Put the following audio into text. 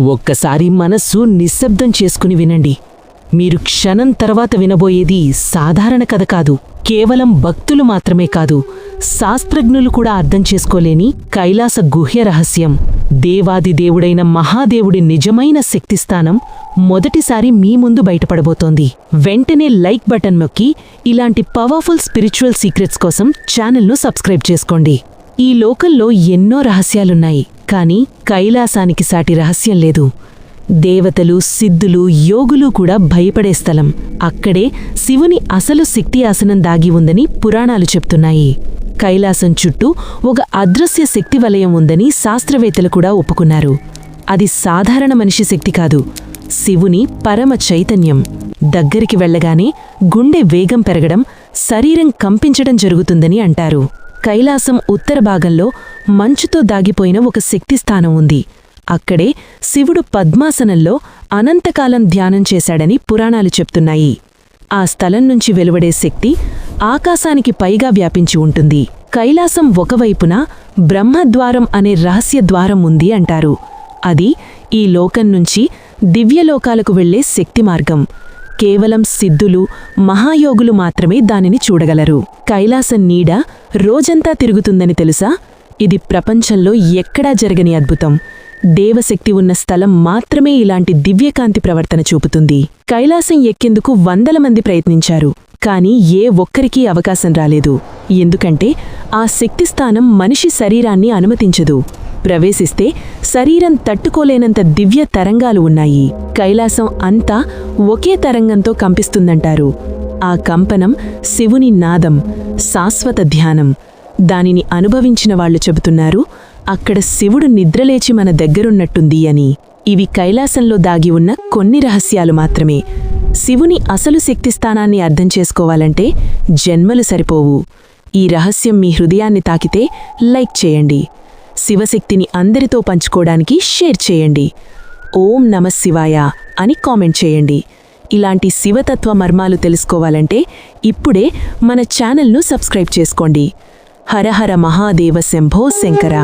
ఒక్కసారి మనస్సు నిశ్శబ్దం చేసుకుని వినండి. మీరు క్షణం తర్వాత వినబోయేది సాధారణ కథ కాదు. కేవలం భక్తులు మాత్రమే కాదు శాస్త్రజ్ఞులు కూడా అర్థం చేసుకోలేని కైలాస గుహ్య రహస్యం. దేవాది దేవుడైన మహాదేవుడి నిజమైన శక్తిస్థానం మొదటిసారి మీ ముందు బయటపడబోతోంది. వెంటనే లైక్ బటన్ నొక్కి ఇలాంటి పవర్ఫుల్ స్పిరిచువల్ సీక్రెట్స్ కోసం ఛానల్ను సబ్స్క్రైబ్ చేసుకోండి. ఈ లోకంలో ఎన్నో రహస్యాలున్నాయి. కాని కైలాసానికి సాటి రహస్యం లేదు. దేవతలు సిద్ధులు యోగులు కూడా భయపడే స్థలం. అక్కడే శివుని అసలు శక్తి ఆసనం దాగి ఉందని పురాణాలు చెప్తున్నాయి. కైలాసం చుట్టూ ఒక అదృశ్య శక్తి వలయం ఉందని శాస్త్రవేత్తలు కూడా ఒప్పుకున్నారు. అది సాధారణ మనిషి శక్తి కాదు. శివుని పరమ చైతన్యం. దగ్గరికి వెళ్ళగానే గుండె వేగం పెరగడం శరీరం కంపించడం జరుగుతుందని అంటారు. కైలాసం ఉత్తర భాగంలో మంచుతో దాగిపోయిన ఒక శక్తి స్థానం ఉంది. అక్కడే శివుడు పద్మాసనంలో అనంతకాలం ధ్యానం చేశాడని పురాణాలు చెప్తున్నాయి. ఆ స్థలం నుంచి వెలువడే శక్తి ఆకాశానికి పైగా వ్యాపించి ఉంటుంది. కైలాసం ఒకవైపున బ్రహ్మద్వారం అనే రహస్య ద్వారం ఉంది అంటారు. అది ఈ లోకం నుంచి దివ్యలోకాలకు వెళ్ళే శక్తి మార్గం. కేవలం సిద్ధులు మహాయోగులు మాత్రమే దానిని చూడగలరు. కైలాసం నీడ రోజంతా తిరుగుతుందని తెలుసా? ఇది ప్రపంచంలో ఎక్కడా జరగని అద్భుతం. దేవశక్తి ఉన్న స్థలం మాత్రమే ఇలాంటి దివ్యకాంతి ప్రవర్తన చూపుతుంది. కైలాసం ఎక్కేందుకు వందల మంది ప్రయత్నించారు కాని ఏ ఒక్కరికీ అవకాశం రాలేదు. ఎందుకంటే ఆ శక్తి స్థానం మనిషి శరీరాన్ని అనుమతించదు. ప్రవేశిస్తే శరీరం తట్టుకోలేనంత దివ్య తరంగాలు ఉన్నాయి. కైలాసం అంతా ఒకే తరంగంతో కంపిస్తుందంటారు. ఆ కంపనం శివుని నాదం శాశ్వత ధ్యానం. దానిని అనుభవించిన వాళ్ళు చెబుతున్నారు అక్కడ శివుడు నిద్రలేచి మన దగ్గరున్నట్టుంది అని. ఇవి కైలాసంలో దాగి ఉన్న కొన్ని రహస్యాలు మాత్రమే. శివుని అసలు శక్తిస్థానాన్ని అర్థం చేసుకోవాలంటే జన్మలు సరిపోవు. ఈ రహస్యం మీ హృదయాన్ని తాకితే లైక్ చేయండి. శివశక్తిని అందరితో పంచుకోవడానికి షేర్ చేయండి. ఓం నమ శివాయ అని కామెంట్ చేయండి. ఇలాంటి శివతత్వ మర్మాలు తెలుసుకోవాలంటే ఇప్పుడే మన ఛానల్ను సబ్స్క్రైబ్ చేసుకోండి. హరహర మహాదేవ శంభో శంకర.